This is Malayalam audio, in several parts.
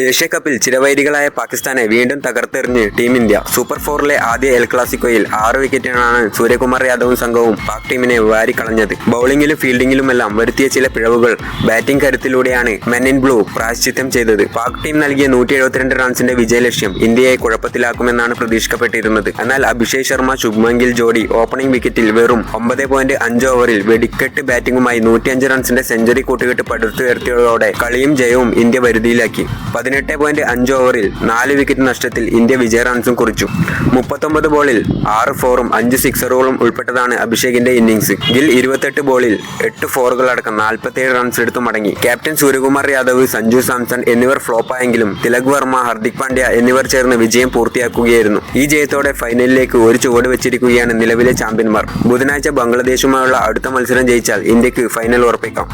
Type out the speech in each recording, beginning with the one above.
ഏഷ്യാകപ്പിൽ ചിരവൈരികളായ പാകിസ്ഥാനെ വീണ്ടും തകർത്തെറിഞ്ഞ് ടീം ഇന്ത്യ. സൂപ്പർ ഫോറിലെ ആദ്യ എൽ ക്ലാസിക്കോയിൽ ആറ് വിക്കറ്റിനാണ് സൂര്യകുമാർ യാദവും സംഘവും പാക് ടീമിനെ വാരിക്കളഞ്ഞത്. ബൌളിംഗിലും ഫീൽഡിംഗിലുമെല്ലാം വരുത്തിയ ചില പിഴവുകൾ ബാറ്റിംഗ് കരുത്തിലൂടെയാണ് മെൻ ഇൻ ബ്ലൂ പ്രായശ്ചിത്തം ചെയ്തത്. പാക് ടീം നൽകിയ നൂറ്റി എഴുപത്തിരണ്ട് റൺസിന്റെ വിജയലക്ഷ്യം ഇന്ത്യയെ കുഴപ്പത്തിലാക്കുമെന്നാണ് പ്രതീക്ഷിക്കപ്പെട്ടിരുന്നത്. എന്നാൽ അഭിഷേക് ശർമ്മ ശുഭ്മൻ ജോഡി ഓപ്പണിംഗ് വിക്കറ്റിൽ വെറും ഒമ്പത് പോയിന്റ് അഞ്ച് ഓവറിൽ വെടിക്കെട്ട് ബാറ്റിംഗുമായി നൂറ്റിയഞ്ച് റൺസിന്റെ സെഞ്ചുറി കൂട്ടുകെട്ട് പടുത്തുയർത്തിയതോടെ കളിയും ജയവും ഇന്ത്യ വരുതിയിലാക്കി. പതിനെട്ട് പോയിന്റ് അഞ്ച് ഓവറിൽ നാല് വിക്കറ്റ് നഷ്ടത്തിൽ ഇന്ത്യ വിജയ റൺസും കുറിച്ചു. മുപ്പത്തൊമ്പത് ബോളിൽ ആറ് ഫോറും അഞ്ച് സിക്സറുകളും ഉൾപ്പെട്ടതാണ് അഭിഷേകിന്റെ ഇന്നിംഗ്സ് ഗിൽ ഇരുപത്തെട്ട് ബോളിൽ എട്ട് ഫോറുകൾ അടക്കം നാൽപ്പത്തിയേഴ് റൺസ് എടുത്തു മടങ്ങി. ക്യാപ്റ്റൻ സൂര്യകുമാർ യാദവ് സഞ്ജു സാംസൺ എന്നിവർ ഫ്ലോപ്പായെങ്കിലും തിലക് വർമ്മ ഹർദിക് പാണ്ഡ്യ എന്നിവർ ചേർന്ന് വിജയം പൂർത്തിയാക്കുകയായിരുന്നു. ഈ ജയത്തോടെ ഫൈനലിലേക്ക് ഒരു ചുവട് വെച്ചിരിക്കുകയാണ് നിലവിലെ ചാമ്പ്യന്മാർ ബുധനാഴ്ച ബംഗ്ലാദേശുമായുള്ള അടുത്ത മത്സരം ജയിച്ചാൽ ഇന്ത്യയ്ക്ക് ഫൈനൽ ഉറപ്പിക്കാം.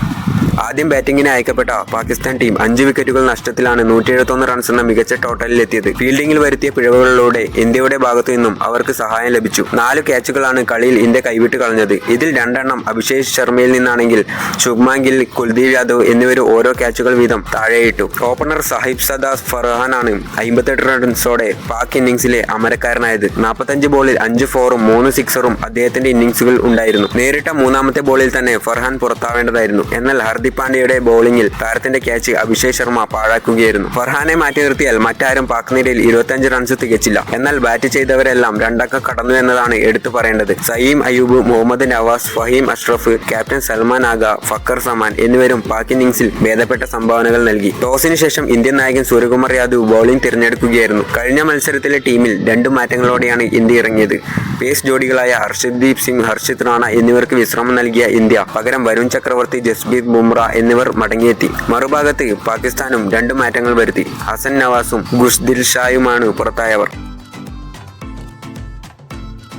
ആദ്യം ബാറ്റിംഗിന് അയക്കപ്പെട്ട പാകിസ്ഥാൻ ടീം അഞ്ച് വിക്കറ്റുകൾ നഷ്ടത്തിലാണ് നൂറ്റി എഴുപത്തൊന്ന് റൺസ് എന്ന മികച്ച ടോട്ടലിലെത്തിയത് ഫീൽഡിംഗിൽ വരുത്തിയ പിഴവുകളിലൂടെ ഇന്ത്യയുടെ ഭാഗത്തു നിന്നും അവർക്ക് സഹായം ലഭിച്ചു. നാല് ക്യാച്ചുകളാണ് കളിയിൽ ഇന്ത്യ കൈവിട്ട് കളഞ്ഞത്. ഇതിൽ രണ്ടെണ്ണം അഭിഷേക് ശർമ്മയിൽ നിന്നാണെങ്കിൽ ശുഭ്മാൻ ഗിൽ കുൽദീപ് യാദവ് എന്നിവർ ഓരോ ക്യാച്ചുകൾ വീതം താഴെയിട്ടു. ഓപ്പണർ സാഹിബ് സദാസ് ഫർഹാനാണ് അമ്പത്തെട്ട് റൺസോടെ പാക് ഇന്നിംഗ്സിലെ അമരക്കാരനായത്. നാൽപ്പത്തഞ്ച് ബോളിൽ അഞ്ച് ഫോറും മൂന്ന് സിക്സറും അദ്ദേഹത്തിന്റെ ഇന്നിംഗ്സുകൾ ഉണ്ടായിരുന്നു. നേരിട്ട മൂന്നാമത്തെ ബോളിൽ തന്നെ ഫർഹാൻ പുറത്താവേണ്ടതായിരുന്നു. എന്നാൽ ഹർദിക് പാണ്ഡ്യയുടെ ബോളിംഗിൽ താരത്തിന്റെ ക്യാച്ച് അഭിഷേക് ശർമ്മ പാഴാക്കുകയായിരുന്നു. ഫർഹാനെ മാറ്റി നിർത്തിയാൽ മറ്റാരും പാക് നിരയിൽ ഇരുപത്തിയഞ്ച് റൺസ് തികച്ചില്ല. എന്നാൽ ബാറ്റ് ചെയ്തവരെല്ലാം രണ്ടക്ക കടന്നു എന്നതാണ് എടുത്തു പറയേണ്ടത്. സയീം അയൂബ് മുഹമ്മദ് നവാസ് ഫഹീം അഷ്റഫ് ക്യാപ്റ്റൻ സൽമാൻ ആഗ ഫക്കർ സമാൻ എന്നിവരും പാക് ഇന്നിംഗ്സിൽ ഭേദപ്പെട്ട സംഭാവനകൾ നൽകി. ടോസിന് ശേഷം ഇന്ത്യൻ നായകൻ സൂര്യകുമാർ യാദവ് ബോളിംഗ് തിരഞ്ഞെടുക്കുകയായിരുന്നു. കഴിഞ്ഞ മത്സരത്തിലെ ടീമിൽ രണ്ട് മാറ്റങ്ങളോടെയാണ് ഇന്ത്യ ഇറങ്ങിയത്. പേസ് ജോഡികളായ ഹർഷദ്ദീപ് സിംഗ് ഹർഷിത് റാണ എന്നിവർക്ക് വിശ്രമം നൽകിയ ഇന്ത്യ. പകരം വരുൺ ചക്രവർത്തി ജസ്പ്രീത് ബുംറ എന്നിവർ മടങ്ങിയെത്തി. മറുഭാഗത്ത് പാകിസ്ഥാനും രണ്ട് മാറ്റങ്ങൾ വരുത്തി. ഹസൻ നവാസും ഗുഷ്ദിൽ ഷായുമാണ് പുറത്തായവർ.